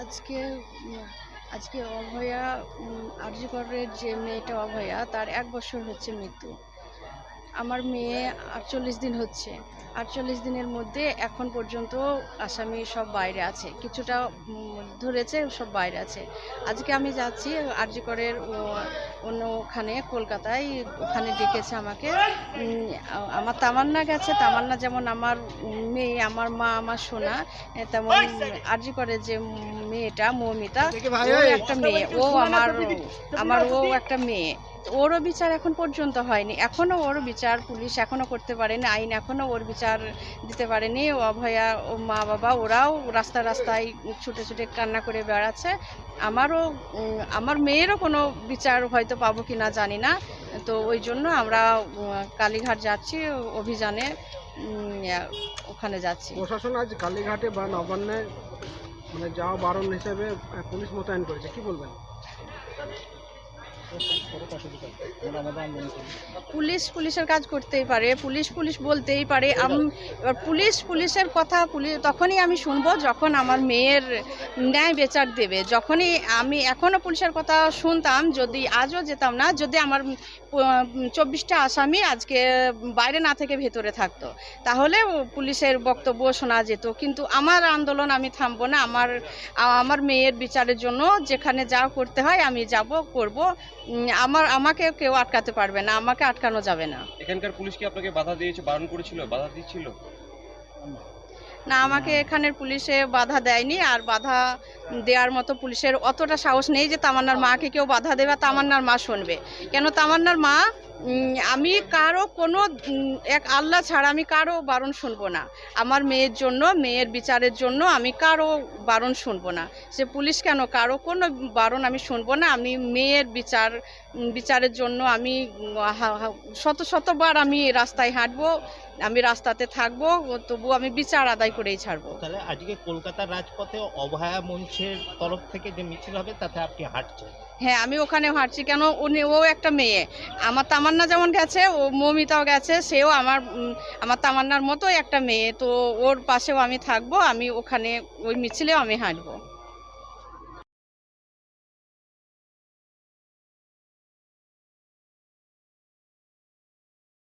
আজকে আজকে অভয়া আর্যগড়ের যে মেয়েটা অভয়া, তার এক বছর হচ্ছে মৃত্যু। আমার মেয়ে আটচল্লিশ দিন হচ্ছে। আটচল্লিশ দিনের মধ্যে এখন পর্যন্ত আসামি সব বাইরে আছে। কিছুটা ধরেছে সব বাইরে আছে। আজকে আমি যাচ্ছি আরজিকরের অন্য ওখানে কলকাতায় ওখানে ডেকেছে আমাকে। আমার তামান্না গেছে। তামান্না যেমন আমার মেয়ে আমার মা আমার সোনা তেমন আরজি করে যে মেয়েটা মৌমিতা ও একটা মেয়ে। ও আমার আমার ও একটা মেয়ে। ওরও বিচার এখন পর্যন্ত হয়নি। এখনও ওর বিচার পুলিশ এখনও করতে পারেনি আইন এখনও ওর বিচার দিতে পারেনি। ও অভয়া ও মা বাবা ওরাও রাস্তা রাস্তায় ছুটে ছুটে কান্না করে বেড়াচ্ছে। আমারও আমার মেয়েরও কোনো বিচার হয়তো পাবো কি না জানি না। তো ওই জন্য আমরা কালীঘাট যাচ্ছি, অভিযানে ওখানে যাচ্ছি। প্রশাসন আজ কালীঘাটে বা নবান্নে মানে যাওয়া বারণ হিসেবে পুলিশ মোতায়েন করেছে। কি বলবেন? পুলিশ, পুলিশের কাজ করতেই পারে। পুলিশ পুলিশ বলতেই পারে। আম- এবার পুলিশ, পুলিশের কথা পুলিশ, তখনই আমি শুনব যখন আমার মেয়ের ন্যায় বিচার দেবে। যখনই আমি এখনও পুলিশের কথা শুনতাম, যদি আজও যেতাম না, যদি আমার চব্বিশটা আসামি আজকে বাইরে না থেকে ভেতরে থাকতো, তাহলে পুলিশের বক্তব্য শোনা যেত। কিন্তু আমার আন্দোলন আমি থামবো না। আমার আমার মেয়ের বিচারের জন্য যেখানে যা করতে হয় আমি যাব, করব। আমার, আমাকে কেউ আটকাতে পারবে না, আমাকে আটকানো যাবে না। এখানকার পুলিশ কি আপনাকে বাধা দিয়েছে, বারণ করেছিল, বাধা দিচ্ছিল? না, আমাকে এখানের পুলিশে বাধা দেয়নি, আর বাধা দেওয়ার মতো পুলিশের অতটা সাহস নেই যে তামান্নার মাকে কেউ বাধা দেবে তামান্নার মা শুনবে। কেন তামান্নার মা আমি কারও কোনো এক আল্লাহ ছাড়া আমি কারও বারণ শুনব না। আমার মেয়ের জন্য, মেয়ের বিচারের জন্য আমি কারও বারণ শুনব না। সে পুলিশ কেন কারও কোনো বারণ আমি শুনব না? আমি মেয়ের বিচার বিচারের জন্য আমি শত, শতবার আমি রাস্তায় হাঁটবো, আমি রাস্তাতে থাকব তবু আমি বিচার আদায় করেই ছাড়বো। তাহলে আজকে কলকাতার রাজপথে অভয়া মঞ্চের তরফ থেকে যে মিছিল হবে তাতে আপনি হাঁটছেন? হ্যাঁ আমি ওখানে হাঁটছি কেন উনি ও একটা মেয়ে। আমার তামান্না যেমন গেছে ও মৌমিতাও গেছে সেও আমার আমার তামান্নার মতোই একটা মেয়ে। তো ওর পাশেও আমি থাকব আমি ওখানে ওই মিছিলেও আমি হাঁটবো।